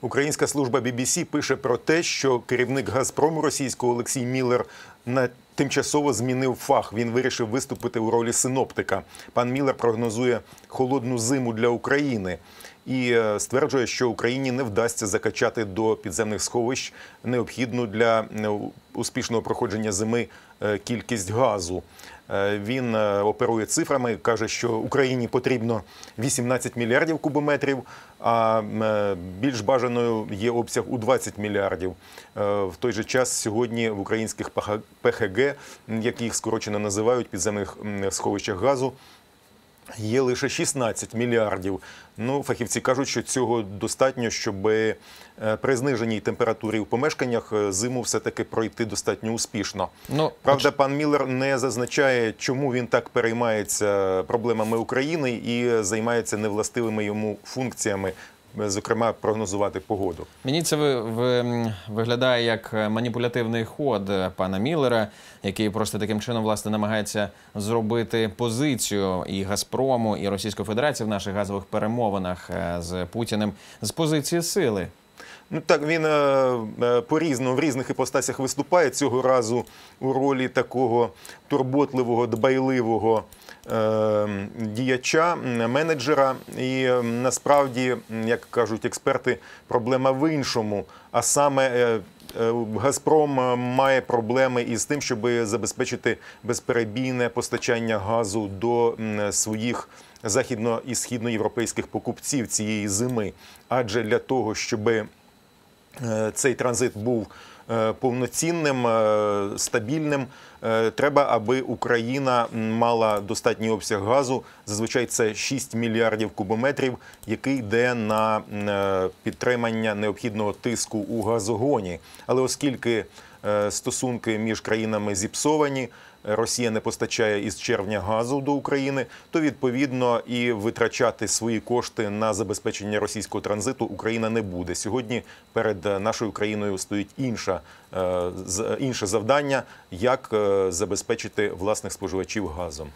Українська служба BBC пише про те, що керівник Газпрому російського Олексій Міллер на тимчасово змінив фах. Він вирішив виступити у ролі синоптика. Пан Міллер прогнозує холодну зиму для України і е, стверджує, що Україні не вдасться закачати до підземних сховищ необхідну для е, успішного проходження зими е, кількість газу. Він оперує цифрами, каже, що Україні потрібно 18 мільярдів кубометрів, а більш бажаною є обсяг у 20 мільярдів. В той же час сьогодні в українських ПХ- ПХГ, як їх скорочено називають, підземних сховищах газу, Є лише 16 мільярдів. Ну, фахівці кажуть, що цього достатньо, щоб е, при зниженій температурі в помешканнях е, зиму все-таки пройти достатньо успішно. Ну, Правда, пан Міллер не зазначає, чому він так переймається проблемами України і займається невластивими йому функціями, е, зокрема прогнозувати погоду. Мені це ви, ви, виглядає як е, маніпулятивний ход е, пана Міллера, який просто таким чином власне намагається зробити позицію і Газпрому, і Російської Федерації в наших газових перемовинах е, з Путіним з позиції сили. Ну так він е, е, по-різному в різних іпостасях виступає цього разу у ролі такого турботливого, дбайливого е, діяча, менеджера. І е, насправді, як кажуть експерти, проблема в іншому. А саме е, е, Газпром е, має проблеми із тим, щоб забезпечити безперебійне постачання газу до своїх західно- і східноєвропейських покупців цієї зими. Адже для того, щоби цей транзит був е, повноцінним, е, стабільним. е, Треба, аби Україна мала достатній обсяг газу. Зазвичай це 6 мільярдів кубометрів, який йде на е, підтримання необхідного тиску у газогоні. Але оскільки е, стосунки між країнами зіпсовані, Росія не постачає із червня газу до України, то відповідно і витрачати свої кошти на забезпечення російського транзиту Україна не буде. Сьогодні перед е, нашою країною стоїть інша, е, інше завдання, як е, забезпечити власних споживачів газом.